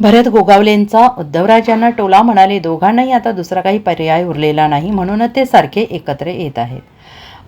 भरत गोगावलेंचा उद्धवराजांना टोला म्हणाले दोघांनाही आता दुसरा काही पर्याय उरलेला नाही. म्हणूनच ते सारखे एकत्र येत आहेत.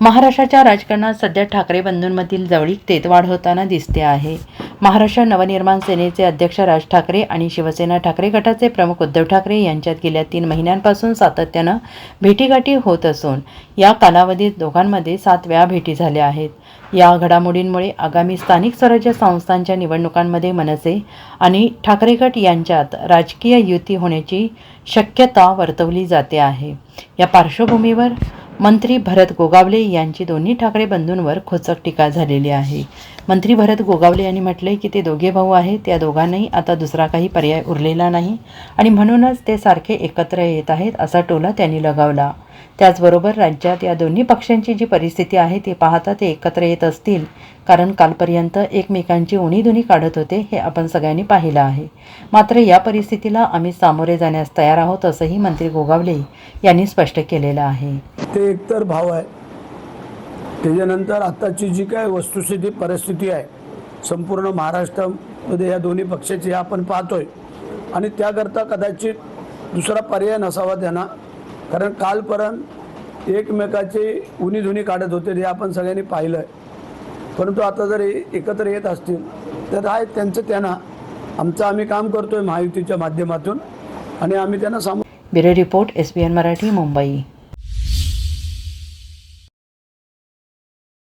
महाराष्ट्राच्या राजकारणात सध्या ठाकरे बंधूंमधील जवळीकतेत वाढ होताना दिसते आहे. महाराष्ट्र नवनिर्माण सेनेचे अध्यक्ष राज ठाकरे आणि शिवसेना ठाकरे गटाचे प्रमुख उद्धव ठाकरे यांच्यात गेल्या तीन महिन्यांपासून सातत्यानं भेटीगाठी होत असून या कालावधीत दोघांमध्ये सात वेळा भेटी झाल्या आहेत. या घडामोडींमुळे आगामी स्थानिक स्वराज्य संस्थांच्या निवडणुकांमध्ये मनसे आणि ठाकरे गट यांच्यात राजकीय युती होण्याची शक्यता वर्तवली जाते आहे. या पार्श्वभूमीवर मंत्री भरत गोगावले यांची दोन्ही ठाकरे बंधूंवर खोचक टीका झालेली आहे. मंत्री भरत गोगावले यांनी म्हटले की ते दोघे भाऊ आहेत त्या दोघांनाही आता दुसरा काही पर्याय उरलेला नाही आणि म्हणूनच ते सारखे एकत्र येत आहेत असा टोला त्यांनी लगावला. त्याचबरोबर राज्यात या दोन्ही पक्षांची जी परिस्थिती आहे ती पाहता ते एकत्र येत असतील. कारण कालपर्यंत एकमेकांची उणीधुणी काढत होते हे आपण सगळ्यांनी पाहिलं आहे. मात्र या परिस्थितीला आम्ही सामोरे जाण्यास तयार आहोत असंही मंत्री गोगावले यांनी स्पष्ट केलेलं आहे. ते एकतर भाव आहे. त्याच्यानंतर आत्ताची जी काय वस्तुस्थिती परिस्थिती आहे संपूर्ण महाराष्ट्रामध्ये या दोन्ही पक्षाची आपण पाहतोय. आणि त्याकरता कदाचित दुसरा पर्याय नसावा त्यांना. कारण कालपर्यंत एकमेकाची उनीधुनी काढत होते हे आपण सगळ्यांनी पाहिलं आहे परंतु आता जर एकत्र येत असतील तर आहे त्यांचं त्यांना. आमचं आम्ही काम करतोय महायुतीच्या माध्यमातून आणि आम्ही त्यांना सांगू bureau report S B N Marathi Mumbai.